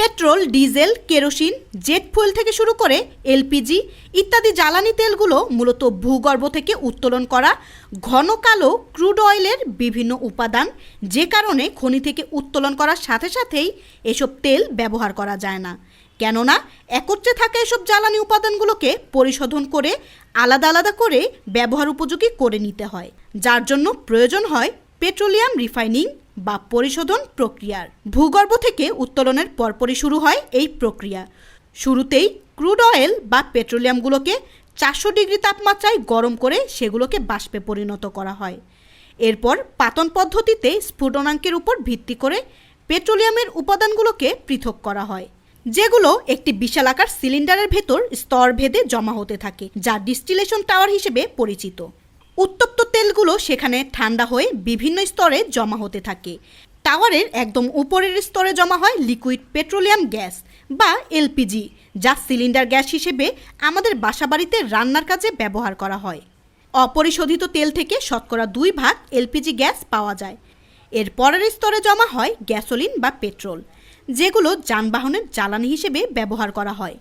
Petrol, diesel, kerosene, jet fuel থেকে শুরু করে এলপিজি ইত্যাদি জ্বালানি তেলগুলো মূলত ভূগর্ভ থেকে উত্তোলন করা, ঘন কালো ক্রুড অয়েলের বিভিন্ন উপাদান, যে কারণে খনি থেকে উত্তোলন করার সাথে সাথেই এসব তেল ব্যবহার করা যায় না। কেননা, একত্রে থাকা এসব জ্বালানি উপাদানগুলোকে পরিশোধন করে আলাদা আলাদা করে ব্যবহার উপযোগী করে নিতে হয়, যার জন্য প্রয়োজন হয় পেট্রোলিয়াম রিফাইনিং বা পরিশোধন প্রক্রিয়ার ভূগর্ভ থেকে উত্তোলনের পরপরই শুরু হয় এই প্রক্রিয়া। শুরুতেই ক্রুড অয়েল বা পেট্রোলিয়ামগুলোকে চারশো ডিগ্রি তাপমাত্রায় গরম করে সেগুলোকে বাষ্পে পরিণত করা হয়। এরপর পাতন পদ্ধতিতে স্ফুটনাঙ্কের উপর ভিত্তি করে পেট্রোলিয়ামের উপাদানগুলোকে পৃথক করা হয়, যেগুলো একটি বিশালাকার সিলিন্ডারের ভেতর স্তর ভেদে জমা হতে থাকে, যা ডিস্টিলেশন টাওয়ার হিসেবে পরিচিত। উত্তপ্ত তেলগুলো সেখানে ঠান্ডা হয়ে বিভিন্ন স্তরে জমা হতে থাকে। টাওয়ারের একদম উপরের স্তরে জমা হয় লিকুইড পেট্রোলিয়াম গ্যাস বা এলপিজি, যা সিলিন্ডার গ্যাস হিসেবে আমাদের বাসাবাড়িতে রান্নার কাজে ব্যবহার করা হয়। অপরিশোধিত তেল থেকে শতকরা দুই ভাগ এলপিজি গ্যাস পাওয়া যায়। এর পরের স্তরে জমা হয় গ্যাসোলিন বা পেট্রোল, যেগুলো যানবাহনের জ্বালানি হিসেবে ব্যবহার করা হয়।